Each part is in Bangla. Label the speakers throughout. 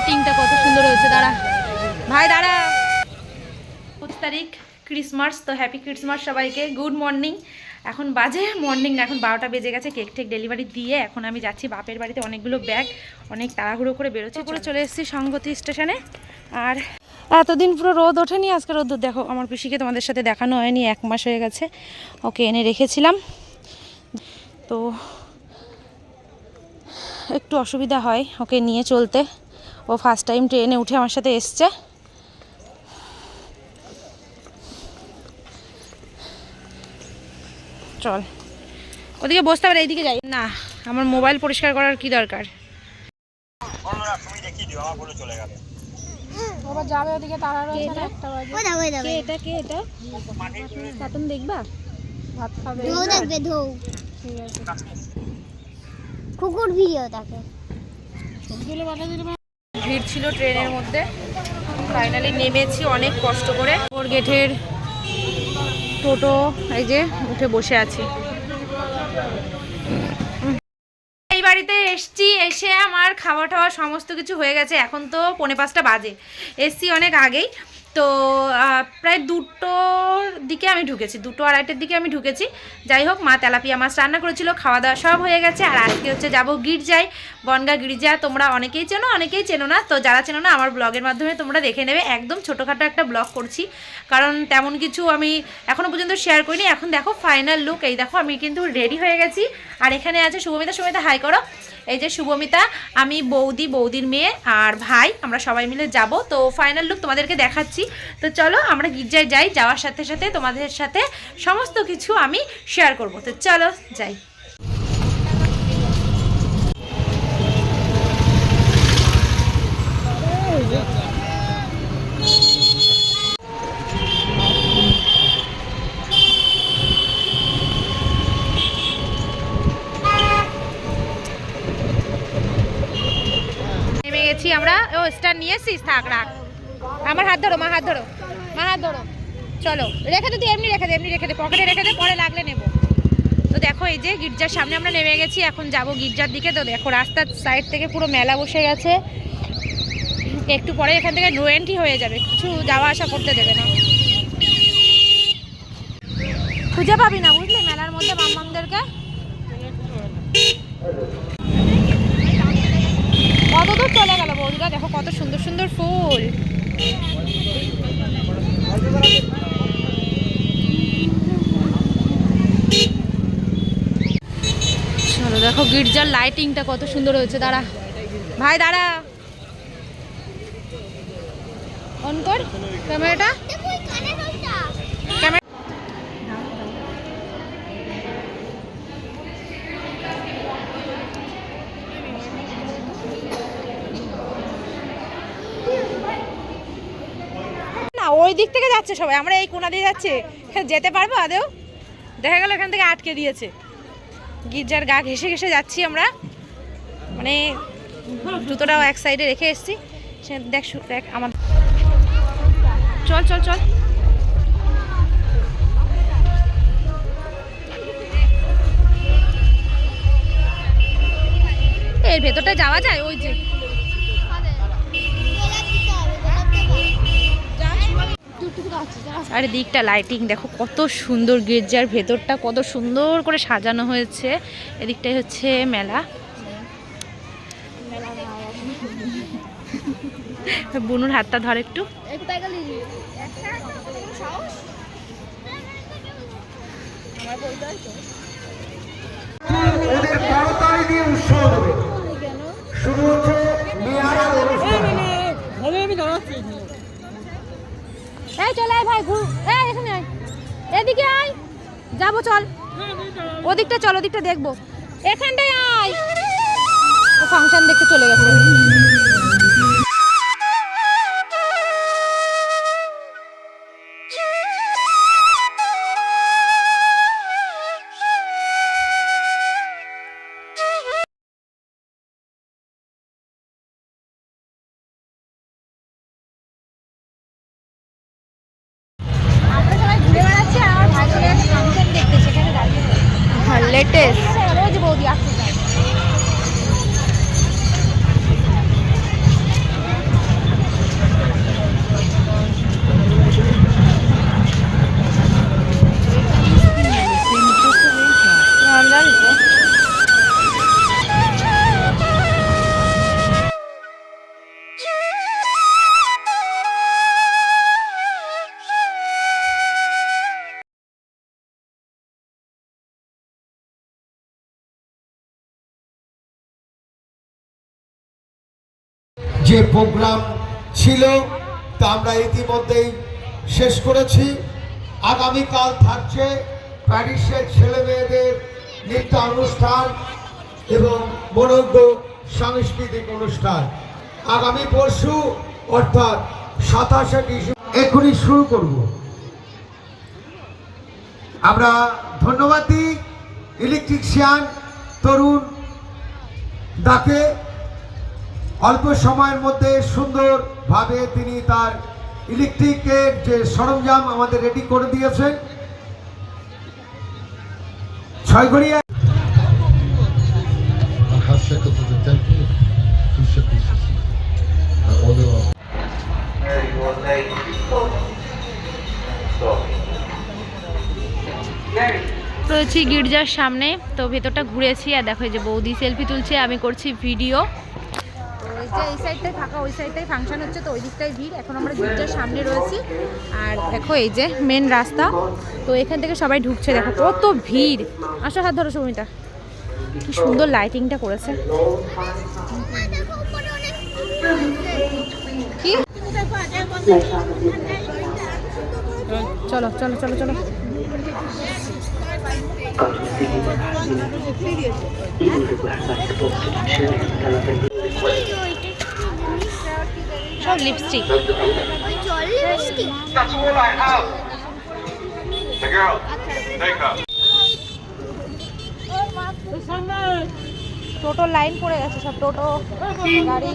Speaker 1: লাইটিংটা কত সুন্দর হয়েছে দাঁড়া। ভাই দাঁড়া। পঁচিশ তারিখ ক্রিসমাস তো হ্যাপি ক্রিসমাস সবাইকে। গুড মর্নিং এখন বাজে মর্নিং না এখন বারোটা বেজে গেছে কেক টেক ডেলিভারি দিয়ে এখন আমি যাচ্ছি বাপের বাড়িতে। অনেকগুলো ব্যাগ অনেক তাড়াহুড়ো করে বেরোচ্ছি পুরো চলে এসেছি সংগতি স্টেশনে। আর এতদিন পুরো রোদ ওঠেনি আজকে রোদ দেখো আমার পিসিকে তোমাদের সাথে দেখানো হয়নি এক মাস হয়ে গেছে। ওকে এনে রেখেছিলাম। তো একটু অসুবিধা হয় ওকে নিয়ে চলতে। ও ফার্স্ট টাইম ট্রেনে উঠে আমার সাথে এসছে। চল। ওদিকে বসতে পারে এইদিকে যাই। না আমার মোবাইল পরিষ্কার করার কি দরকার? বাবা যাবে ওদিকে তারা রয়েছে না? একটা বাজে।
Speaker 2: ওই দাও ওই দাও
Speaker 1: কে এটা কে এটা? কার্টুন দেখবা? ভাত খাবে।
Speaker 2: দেখবে
Speaker 1: ঠিক আছে।
Speaker 2: কুকুর ভিডিও তাকে।
Speaker 1: ভিড় ছিল ট্রেনের মধ্যে। ফাইনালি নেমেছি অনেক কষ্ট করে। ওর গেটের টোটো, এই যে, উঠে বসে আছি। এই বাড়িতে এসছি, এসে আমার খাওয়া টাওয়া সমস্ত কিছু হয়ে গেছে। এখন তো পৌনে পাঁচটা বাজে। এসছি অনেক আগেই। তো প্রায় দুটোর দিকে আমি ঢুকেছি, দুটো আড়াইটের দিকে আমি ঢুকেছি। যাই হোক, মা তেলাপিয়া মাছ রান্না করেছিল খাওয়া দাওয়া সব হয়ে গেছে। আর আজকে হচ্ছে যাব গির্জায়, বনগা গির্জা। তোমরা অনেকেই চেনো অনেকেই চেনো না। তো যারা চেনো না, আমার ব্লগের মাধ্যমে তোমরা দেখে নেবে। একদম ছোটোখাটো একটা ব্লগ করছি। কারণ তেমন কিছু আমি এখনও পর্যন্ত শেয়ার করিনি। এখন দেখো ফাইনাল লুক এই দেখো, আমি কিন্তু রেডি হয়ে গেছি। আর এখানে আছে শুভমিতা শুভমিতা হাই করো। এই যে শুভমিতা, আমি বৌদি, বৌদির মেয়ে আর ভাই, আমরা সবাই মিলে যাব। তো ফাইনাল লুক তোমাদেরকে দেখাচ্ছি। তো চলো আমরা গির্জায় যাই, যাওয়ার সাথে সাথে তোমাদের সাথে সমস্ত কিছু আমি শেয়ার করব। তো চলো যাই। ও নিয়ে এসছিস থাক, রাখ। আমার হাত ধরো, মা হাত ধরো, মা হাত ধরো। চলো, রেখে দে, তুই এমনি রেখে দে, এমনি রেখে দে পকেটে রেখে দে, পরে লাগলে নেব। তো দেখো এই যে গির্জার সামনে আমরা নেমে গেছি, এখন যাব গির্জার দিকে। তো দেখো রাস্তার সাইড থেকে পুরো মেলা বসে গেছে। একটু পরে এখান থেকে নো এন্ট্রি হয়ে যাবে, কিছু যাওয়া আসা করতে দেবে না। খুঁজে পাবি না, বুঝলি? মেলার মধ্যে মামমামদেরকে কত দূর চলে গেল বৌদিরা দেখো কত সুন্দর সুন্দর ফুল। দেখো গির্জার লাইটিংটা কত সুন্দর হয়েছে, দাঁড়া। ভাই, দাঁড়া। অন কর ক্যামেরাটা ক্যামেরা না ওই দিক থেকে যাচ্ছে সবাই, আমরা এই কোনা দিয়ে যাচ্ছে। যেতে পারব আদেও দেখা গেল এখান থেকে আটকে দিয়েছে। গির্জার গা ঘেসে ঘেসে যাচ্ছি আমরা। মানে জুতোটাও এক সাইডে রেখে এসেছি। সে দেখ দেখ আমার চল চল চল। এর ভেতরটা যাওয়া যায়? ওই যে আর দিকটা লাইটিং দেখো কত সুন্দর গির্জার ভেতরটা, কত সুন্দর করে সাজানো হয়েছে। এদিকটাই হচ্ছে মেলা। বুনুর হাতটা ধর একটু।
Speaker 3: শুরু হচ্ছে বিহারের অনুষ্ঠান
Speaker 1: এই চলে আয় ঘুর। এই, এখানে আয়। এদিকে আয়। যাব, চল। ওদিকটা চল, ওদিকটা দেখব। এখানটায় আয়। ফাংশন দেখতে চলে গেছে। হ্যাঁ
Speaker 3: যে প্রোগ্রাম ছিল, তা আমরা ইতিমধ্যেই শেষ করেছি। আগামীকাল থাকছে প্যারিসের ছেলে মেয়েদের অনুষ্ঠান এবং মনোজ্ঞ সাংস্কৃতিক অনুষ্ঠান। আগামী পরশু, অর্থাৎ সাতাশে ডিসেম্বর এখনই শুরু করব। আমরা ধন্যবাদ দিই ইলেকট্রিশিয়ান তরুণ দাকে। অল্প সময়ের মধ্যে সুন্দরভাবে তিনি তার ইলেকট্রিকের যে সরঞ্জাম আমাদের রেডি করে দিয়েছেন।
Speaker 4: গির্জার সামনে, তো ভেতরটা ঘুরেছি আর দেখো যে বৌদি সেলফি তুলছে, আমি করছি ভিডিও তো এই যে এই সাইডটাই ফাঁকা ওই সাইডটাই ফাংশন হচ্ছে, তো ওই দিকটাই ভিড়। এখন আমরা গির্জার সামনে রয়েছি। আর দেখো এই যে মেন রাস্তা। তো এখান থেকে সবাই ঢুকছে, দেখো কত ভিড়। আসো হাত ধরো সুমিতা। কি সুন্দর লাইটিংটা করেছে। কি? চলো চলো চলো চলো। সব লিপস্টিক. টোটো লাইন পড়ে গেছে সব, টোটো, গাড়ি।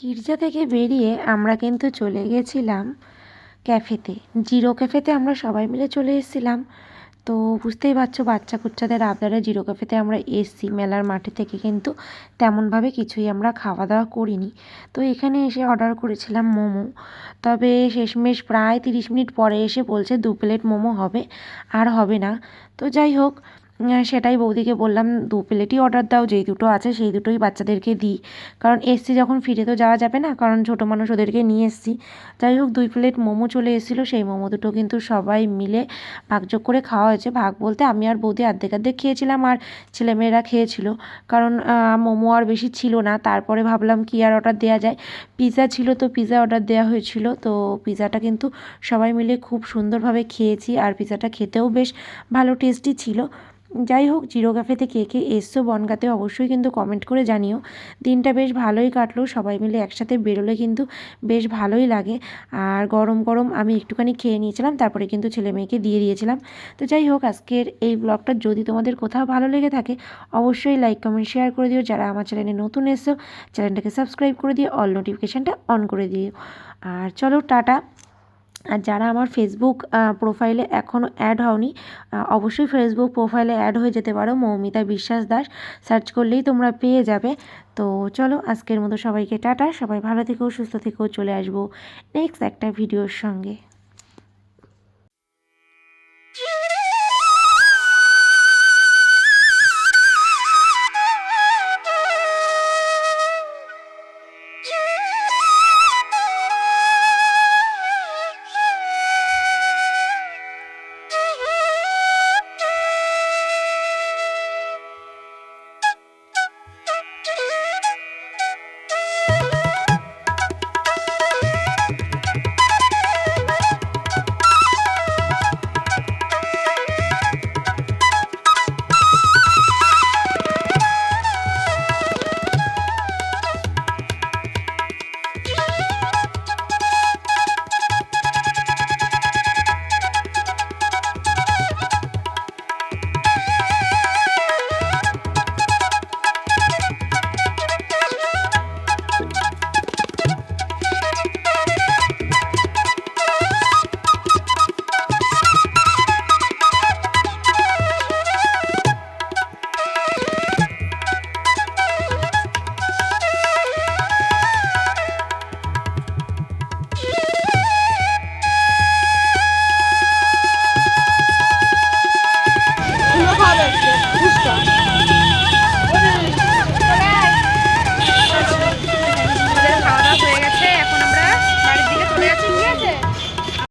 Speaker 4: গির্জা থেকে বেরিয়ে আমরা কিন্তু চলে গেছিলাম ক্যাফেতে। জিরো ক্যাফেতে আমরা সবাই মিলে চলে এসেছিলাম। তো বুঝতেই পারছ বাচ্চা কুচ্চাদের আবদারে জিরো ক্যাফেতে আমরা এসছি। মেলার মাঠে থেকে কিন্তু তেমনভাবে কিছুই আমরা খাওয়া দাওয়া করিনি। তো এখানে এসে অর্ডার করেছিলাম মোমো। তবে শেষমেশ প্রায় তিরিশ মিনিট পরে এসে বলছে দু প্লেট মোমো হবে, আর হবে না। তো যাই হোক সেটাই বৌদিকে বললাম, দু প্লেটই অর্ডার দাও, যেই দুটো আছে সেই দুটোই বাচ্চাদেরকে দিই। কারণ এসছি যখন, ফিরে তো যাওয়া যাবে না, কারণ ছোটো মানুষ ওদেরকে নিয়ে এসছি। যাই হোক, দুই প্লেট মোমো চলে এসেছিল, সেই মোমো দুটো কিন্তু সবাই মিলে ভাগযোগ করে খাওয়া হয়েছে। ভাগ বলতে আমি আর বৌদি আর্ধেক অর্ধেক খেয়েছিলাম আর ছেলেমেয়েরা খেয়েছিল। কারণ মোমো আর বেশি ছিল না, তারপরে ভাবলাম কি আর অর্ডার দেওয়া যায়। পিৎজা ছিল তো পিৎজা অর্ডার দেওয়া হয়েছিল, তো পিৎজাটা কিন্তু সবাই মিলে খুব সুন্দরভাবে খেয়েছি, আর পিৎজাটা খেতেও বেশ ভালো টেস্টি ছিল। যাই হোক জিরো ক্যাফেতে কে কে এসছো বনগাতে অবশ্যই কিন্তু কমেন্ট করে জানিও। দিনটা বেশ ভালোই কাটলো, সবাই মিলে একসাথে বেরোলে কিন্তু বেশ ভালোই লাগে। আর গরম গরম আমি একটুখানি খেয়ে নিয়েছিলাম, তারপরে কিন্তু ছেলে মেয়েকে দিয়ে দিয়েছিলাম। তো যাই হোক, আজকের এই ব্লগটা যদি তোমাদের কোথাও ভালো লেগে থাকে, অবশ্যই লাইক কমেন্ট শেয়ার করে দিও। যারা আমার চ্যানেলে নতুন এসছো চ্যানেলটাকে সাবস্ক্রাইব করে দিয়ে অল নোটিফিকেশানটা অন করে দিও। আর চলো, টাটা। আর যারা আমার ফেসবুক প্রোফাইলে এখনও অ্যাড হওনি অবশ্যই ফেসবুক প্রোফাইলে অ্যাড হয়ে যেতে পারো। মৌমিতা বিশ্বাস দাস সার্চ করলেই তোমরা পেয়ে যাবে। তো চলো, আজকের মতো সবাইকে টাটা। সবাই ভালো থেকো, সুস্থ থেকো, চলে আসব নেক্সট একটা ভিডিওর সঙ্গে।